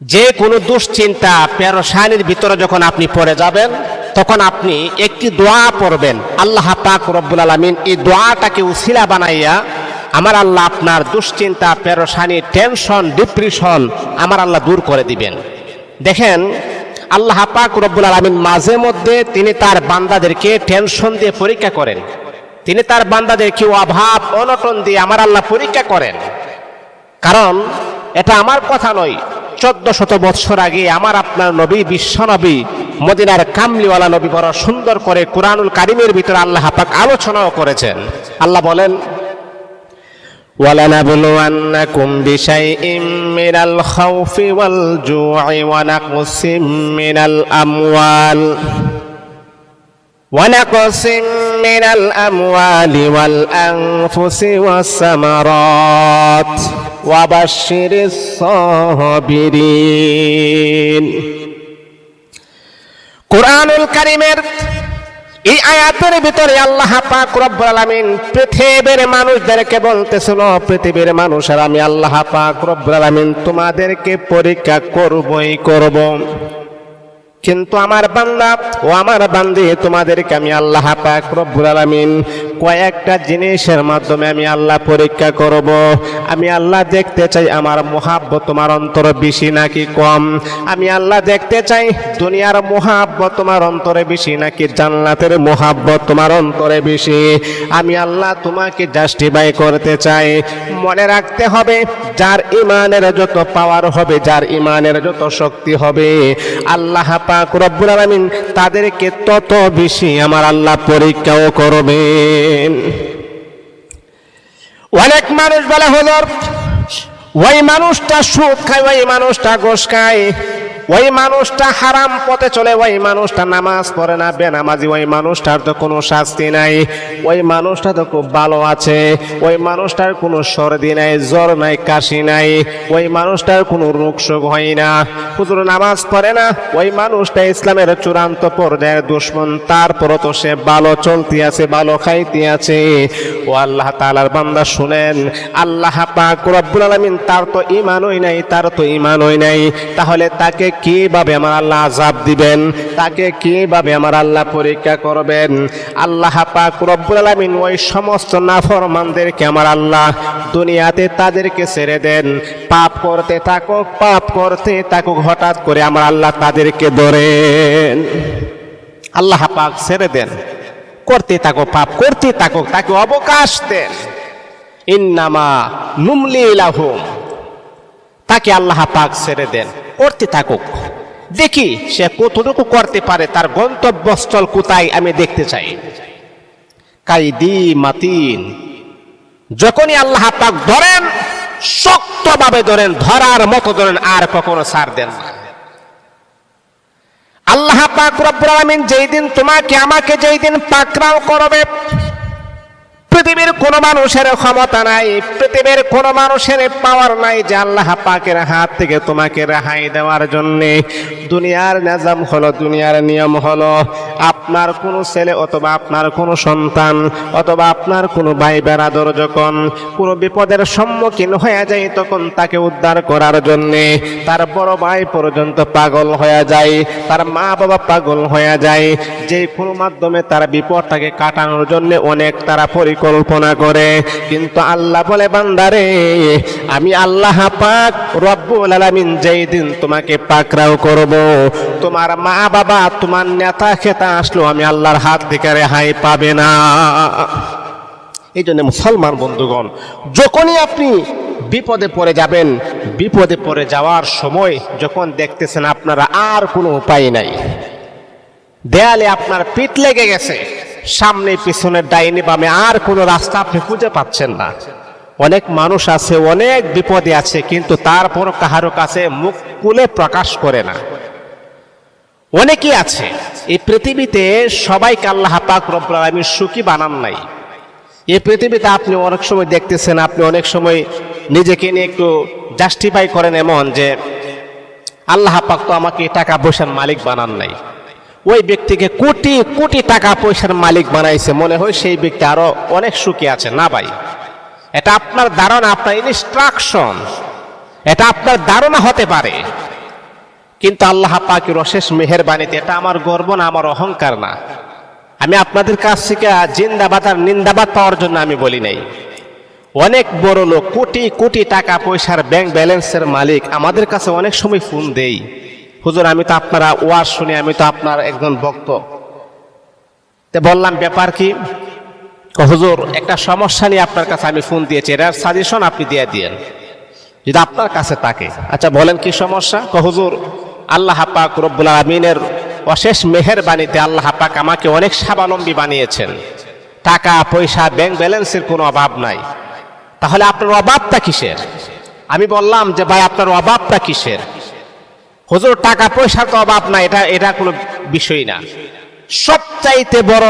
যে কোনো দুশ্চিন্তা পেরোসানির ভিতরে যখন আপনি পড়ে যাবেন, তখন আপনি একটি দোয়া পড়বেন। আল্লাহ পাক রব্বুল আলমিন এই দোয়াটাকে উসিলা বানাইয়া, আমার আল্লাহ আপনার দুশ্চিন্তা পেরোসানি টেনশন, ডিপ্রেশন আমার আল্লাহ দূর করে দিবেন। দেখেন, আল্লাহ পাক রব্বুল আলমিন মাঝে মধ্যে তিনি তার বান্দাদেরকে টেনশন দিয়ে পরীক্ষা করেন। তিনি তার বান্দাদেরকে অভাব, অনটন দিয়ে আমার আল্লাহ পরীক্ষা করেন। কারণ, এটা আমার কথা নয় চোদ্দ শত বৎসর আগে আমার আপনার নবী বিশ্ব নবী মদিনার কামলিওয়ালা নবী বড় সুন্দর করে কোরআনুল কারিমের ভিতরে আল্লাহ পাক আলোচনাও করেছেন আল্লাহ বলেন ولنبلونكم بشيء من الخوف والجوع ونقص من الأموال ونقص من الأموال والأنفس والثمرات وبشر الصابرين কোরআনুল কারিমের এই আয়াতের ভিতরে আল্লাহ পাক রব্বুল আলামিন পৃথিবীর মানুষদেরকে বলতেছিল পৃথিবীর মানুষের আমি আল্লাহ পাক রব্বুল আলামিন তোমাদেরকে পরীক্ষা করবই করব কিন্তু আমার বান্দা, ও আমার বান্দি, তোমাদেরকে আমি আল্লাহ পাক রব্বুল আলামিন কয়েকটা জিনিসের মাধ্যমে আমি আল্লাহ পরীক্ষা করব। আমি আল্লাহ দেখতে চাই আমার মোহাব্বত তোমার অন্তরে বেশি নাকি কম? আমি আল্লাহ দেখতে চাই দুনিয়ার মোহাব্বত তোমার অন্তরে বেশি নাকি জান্নাতের মোহাব্বত তোমার অন্তরে বেশি? আমি আল্লাহ তোমাকে জাস্টিফাই করতে চাই। মনে রাখতে হবে যার ইমানের যত পাওয়ার হবে, যার ইমানের যত শক্তি হবে, আল্লাহ পাক রব্বুল আলামিন তাদেরকে তত বেশি আমার আল্লাহ পরীক্ষাও করবেন। অনেক মানুষ বলে হলো ওই মানুষটা সুখ খায়, ওই মানুষটা গোস খায়। ওই মানুষটা হারাম পথে চলে, ওই মানুষটা নামাজ পড়ে না, বেনামাজি, ওই মানুষটার তো কোনো শাস্তি নাই। ওই মানুষটা তো খুব ভালো আছে, ওই মানুষটার কোনো সর্দি নাই, জ্বর নাই, কাশি নাই, ওই মানুষটার কোনো রোগ শোক হয় না। হুজুর নামাজ পড়ে না, ওই মানুষটা ইসলামের চূড়ান্ত পর্যায়ের দুশ্মন, তারপরও তো সে ভালো চলতে আছে, ভালো খাইতে আছে। ও আল্লাহ তালার বান্দা, শুনেন, আল্লাহ পাক রব্বুল আলামিন তার তো ইমানই নাই, তার তো ইমানই নাই। তাহলে তাকে কীভাবে আমার আল্লাহ আজাব দিবেন? তাকে কীভাবে আমার আল্লাহ পরীক্ষা করবেন? আল্লাহ পাক রব্বুল আলামিন ওই সমস্ত নাফরমানদেরকে আমার আল্লাহ দুনিয়াতে তাদেরকে ছেড়ে দেন। পাপ করতে থাকুক, পাপ করতে থাকুক, হঠাৎ করে আমার আল্লাহ তাদেরকে ধরেন। আল্লাহ পাক ছেড়ে দেন। করতে থাকো পাপ করতে থাকো তাকে অবকাশ দেন। ইন্নামা নুমলি লাহুম। তাকে আল্লাহ পাক ছেড়ে দেন। করতে থাকুক। দেখি সে কতটুকু করতে পারে, তার গন্তব্যস্থল কোথায় আমি দেখতে চাই। কাইদি মাতিন, যখনই আল্লাহ পাক ধরেন, শক্তভাবে ধরেন, ধরার মতো ধরেন, আর কখনো সার দেন না। আল্লাহ পাক রব্বুল আলামিন যেই দিন তোমাকে, আমাকে যেই দিন পাকরাও করবে পৃথিবীর কোন মানুষের ক্ষমতা নাই, পৃথিবীর কোন মানুষের পাওয়ার নাই যে আল্লাহ পাকের হাত থেকে তোমাকে রেহাই দেওয়ার জন্য। দুনিয়ার নিজাম হলো, দুনিয়ার নিয়ম হলো, আপনার কোনো ছেলে অথবা আপনার কোনো সন্তান অথবা আপনার কোনো ভাই বেড়াদর যখন কোনো বিপদের সম্মুখীন হয়ে যায় তখন তাকে উদ্ধার করার জন্যে তার বড় ভাই পর্যন্ত পাগল হয়ে যায়, তার মা বাবা পাগল হয়ে যায়। যে কোনো মাধ্যমে তার বিপদটাকে কাটানোর জন্য অনেক তারা পরিকল্পনা করে। কিন্তু আল্লাহ বলে, বান্দারে, আমি আল্লাহ পাক রব্বুল আলামিন যেই দিন তোমাকে পাকরাও করব, তোমার মা বাবা তোমার নেতা খেতা আসলো, আমি আল্লাহর হাত থেকে রেহাই পাবে না। এই জন্য মুসলমান বন্ধুগণ, যখনই আপনি বিপদে পড়ে যাবেন, বিপদে পড়ে যাওয়ার সময় যখন দেখতেছেন আপনারা আর কোনো উপায় নাই, দেয়ালে আপনার পিঠ লেগে গেছে সামনে পিছনে ডাইনি বামে আর কোনো রাস্তা আপনি খুঁজে পাচ্ছেন না। অনেক মানুষ আছে, অনেক বিপদে আছে, কিন্তু তারপর কাহারো কাছে মুখ খুলে প্রকাশ করে না। অনেকেই আছে, এই পৃথিবীতে সবাইকে আল্লাহ পাক রব্বুল সুখী বানান নাই। এই পৃথিবীতে আপনি অনেক সময় দেখতেছেন, আপনি অনেক সময় নিজেকে নিয়ে একটু জাস্টিফাই করেন এমন যে, আল্লাহ পাক তো আমাকে টাকা পয়সার মালিক বানান নাই। ওই ব্যক্তিকে কোটি কোটি টাকা পয়সার মালিক বানাইছে। মনে হয় সেই ব্যক্তি আরও অনেক সুখী আছে। না ভাই, এটা আপনার ধারণা, আপনার ইনস্ট্রাকশন এটা আপনার ধারণা হতে পারে। কিন্তু আল্লাহ পাকের অশেষ মেহেরবানিতে এটা আমার গর্ব না, আমার অহংকার না। আমি আপনাদের কাছ থেকে জিন্দাবাদ আর নিন্দাবাদ পাওয়ার জন্য আমি বলি নাই। অনেক বড় লোক কোটি কোটি টাকা পয়সার ব্যাংক ব্যালেন্সের মালিক আমাদের কাছে অনেক সময় ফোন দেই হুজুর, আমি তো আপনারা ওয়াজ শুনি, আমি তো আপনার একজন ভক্ত। বললাম, ব্যাপার কি? হুজুর, একটা সমস্যা নিয়ে আপনার কাছে আমি ফোন দিয়েছি, এটার সাজেশন আপনি দিয়ে দিয়েন। যদি আপনার কাছে থাকে। আচ্ছা বলেন কি সমস্যা? হুজুর, আল্লাহ পাক রব্বুল আমিনের অশেষ মেহেরবানিতে আল্লাহ পাক আমাকে অনেক স্বাবলম্বী বানিয়েছেন। টাকা, পয়সা ব্যাংক ব্যালেন্সের কোনো অভাব নাই। তাহলে আপনার অভাবটা কিসের? আমি বললাম যে, ভাই, আপনার অভাবটা কিসের? হুজুর টাকা পয়সার তো অভাব না এটা এটা কোনো বিষয় না। সবচাইতে বড়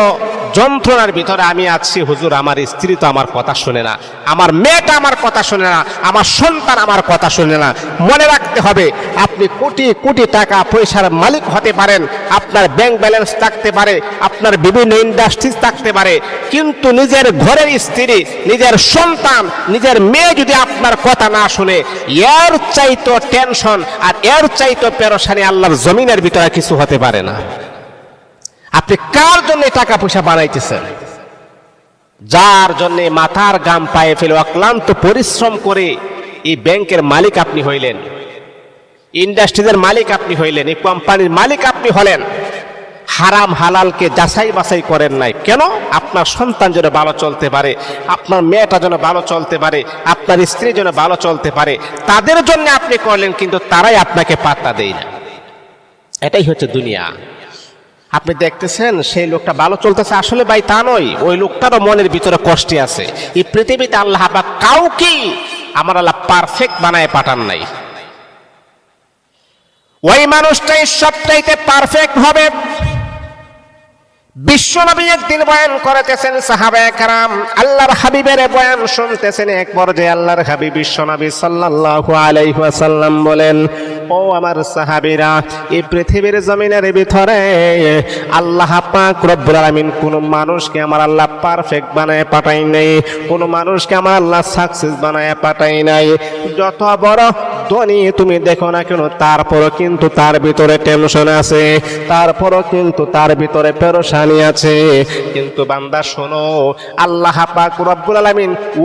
যন্ত্রণার ভিতরে আমি আছি, হুজুর, আমার স্ত্রী তো আমার কথা শুনে না, আমার মেয়েটা আমার কথা শুনে না, আমার সন্তান আমার কথা শুনে না। মনে রাখতে হবে, আপনি কোটি কোটি টাকা পয়সার মালিক হতে পারেন, আপনার ব্যাংক ব্যালেন্স থাকতে পারে, আপনার বিভিন্ন ইন্ডাস্ট্রিজ থাকতে পারে, কিন্তু নিজের ঘরের স্ত্রী, নিজের সন্তান, নিজের মেয়ে যদি আপনার কথা না শুনে, এর চাইতো টেনশন আর এর চাইতো পেরোসানি আল্লাহর জমিনের ভিতরে কিছু হতে পারে না। আপনি কার জন্য টাকা পয়সা বানাইতেছেন? যার জন্য মাথার গাম পায়ে ফেলে অক্লান্ত পরিশ্রম করে এই ব্যাংকের মালিক আপনি হইলেন, ইন্ডাস্ট্রিজের মালিক আপনি হইলেন, এই কোম্পানির মালিক আপনি হলেন, হারাম হালালকে যাচাই বাছাই করেন নাই। কেন? আপনার সন্তান যেন ভালো চলতে পারে, আপনার মেয়েটা যেন ভালো চলতে পারে, আপনার স্ত্রী যেন ভালো চলতে পারে, তাদের জন্য আপনি করলেন, কিন্তু তারাই আপনাকে পাত্তা দেয় না। এটাই হচ্ছে দুনিয়া। আপনি দেখতেছেন, সেই লোকটা ভালো চলতেছে। আসলে ভাই তা নয়, ওই লোকটারও মনের ভিতরে কষ্টে আছে। এই পৃথিবীতে আল্লাহ বা কাউকে আমার আল্লাহ পারফেক্ট বানায় পাঠান নাই। ওই মানুষটাই সবটাইতে পারফেক্ট হবে। বিশ্বনবী একদিন বয়ান করেতেছেন সাহাবায়ে কারাম আল্লাহর হাবিবের বয়ান শুনতেছেন এক পর্যায়ে আল্লাহর হাবিব বিশ্বনবী সাল্লাল্লাহু আলাইহি ওয়াসাল্লাম বলেন, ও আমার সাহাবীরা, এই পৃথিবীর জমিনের ভিতরে আল্লাহ পাক রব্বুল আলামিন কোন মানুষকে আমার আল্লাহ পারফেক্ট বানায় পাঠাই নাই, কোন মানুষকে আমার আল্লাহ সাকসেস বানায় পাঠাই নাই। যত বড় ধনী তুমি দেখো না কেন? তারপরও কিন্তু তার ভিতরে টেনশন আছে। তারপরও কিন্তু তার ভিতরে পেরোশানি আছে। কিন্তু বান্দা, শোনো, আল্লাহ পাক রব্বুল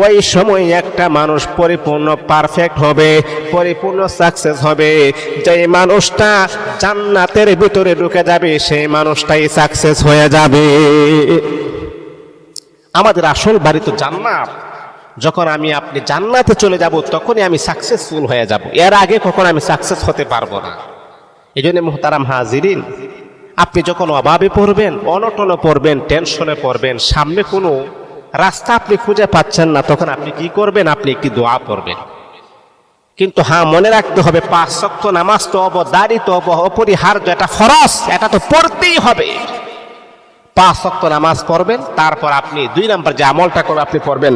ওই সময় একটা মানুষ পরিপূর্ণ পারফেক্ট হবে, পরিপূর্ণ সাকসেস হবে। যেই মানুষটা জান্নাতের ভিতরে ঢুকে যাবে, সেই মানুষটাই সাকসেস হয়ে যাবে। আমাদের আসল বাড়ি তো জান্নাত। যখন আমি আপনি জান্নাতে চলে যাব, তখনই আমি সাকসেসফুল হয়ে যাব। এর আগে কখন আমি সাকসেস হতে পারব না। এই জন্য মোহতারাম হাজিরিন, আপনি যখন অভাবে পড়বেন, অনটনে পড়বেন টেনশনে পড়বেন, সামনে কোনো রাস্তা আপনি খুঁজে পাচ্ছেন না, তখন আপনি কি করবেন? আপনি একটি দোয়া পড়বেন। কিন্তু হ্যাঁ মনে রাখতে হবে, পাঁচ শক্ত নামাজ তো অব তো অব অপরিহার্য, এটা ফরস এটা তো পড়তেই হবে। পাঁচ শক্ত নামাজ পড়বেন, তারপর আপনি দুই নাম্বার যে আমলটা করে আপনি পড়বেন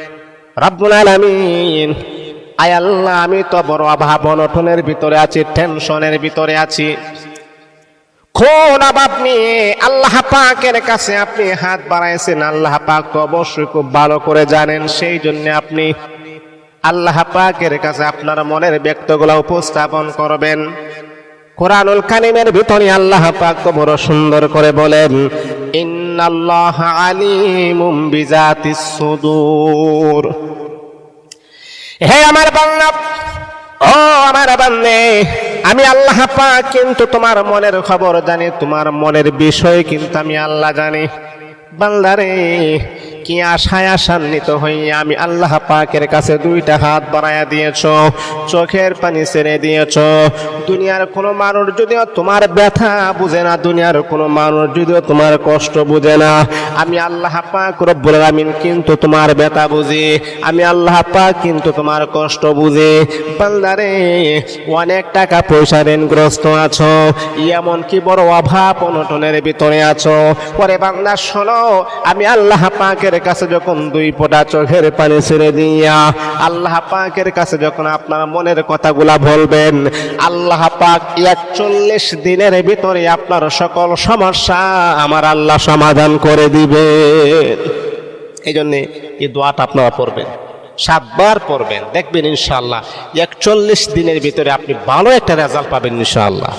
রব্বুল আলামিন। আয় আল্লাহ, আমি তো বড় অভাব, অনটনের ভিতরে আছি, টেনশনের ভিতরে আছি। কোন নিয়ে আল্লাহ পাকের কাছে আপনি হাত বাড়াইছেন, আল্লাহ পাক তো অবশ্যই খুব ভালো করে জানেন, সেই জন্য আপনি আল্লাহ পাকের কাছে আপনার মনের ব্যক্তগুলো উপস্থাপন করবেন। কোরআনুল কানিমের ভিতরে আল্লাহ পাক তো বড় সুন্দর করে বলেন, ইন্নাল্লাহ আলিমুম বিজাতিস সুদূর। হে আমার বান্না ও আমার বান্নে আমি আল্লাহ পাক কিন্তু তোমার মনের খবর জানি, তোমার মনের বিষয় কিন্তু আমি আল্লাহ জানি। বান্দারে কি আশায় আশান্বিত হইয়া আমি আল্লাহ পাকের কাছে দুইটা হাত বাড়াইয়া দিয়েছ, চোখের পানি ছেড়ে দিয়েছ। দুনিয়ার কোনো মানুষ যদিও তোমার ব্যথা বুঝে না, দুনিয়ার কোনো মানুষ যদিও তোমার কষ্ট বুঝে না। আমি আল্লাহ পাক রব্বুল আলামিন কিন্তু তোমার ব্যথা বুঝি, আমি আল্লাহ পাক কিন্তু তোমার কষ্ট বুঝি। বান্দারে, অনেক টাকা পয়সা ঋণগ্রস্ত আছো এমন কি বড় অভাব অনটনের ভিতরে আছো। পরে বান্দা, শোনো, আমি আল্লাহ পাকের কাছে যখন দুই ফোঁটা চোখের পানি ছেড়ে দিয়া আল্লাহ পাকের কাছে যখন আপনার মনের কথাগুলা বলবেন, আল্লাহ পাক একচল্লিশ দিনের ভিতরে আপনার সকল সমস্যা আমার আল্লাহ সমাধান করে দিবে এই জন্যে এই দোয়াটা আপনারা পড়বেন, সাতবার পড়বেন, দেখবেন ইনশাল্লাহ একচল্লিশ দিনের ভিতরে আপনি ভালো একটা রেজাল্ট পাবেন ইনশাআল্লাহ।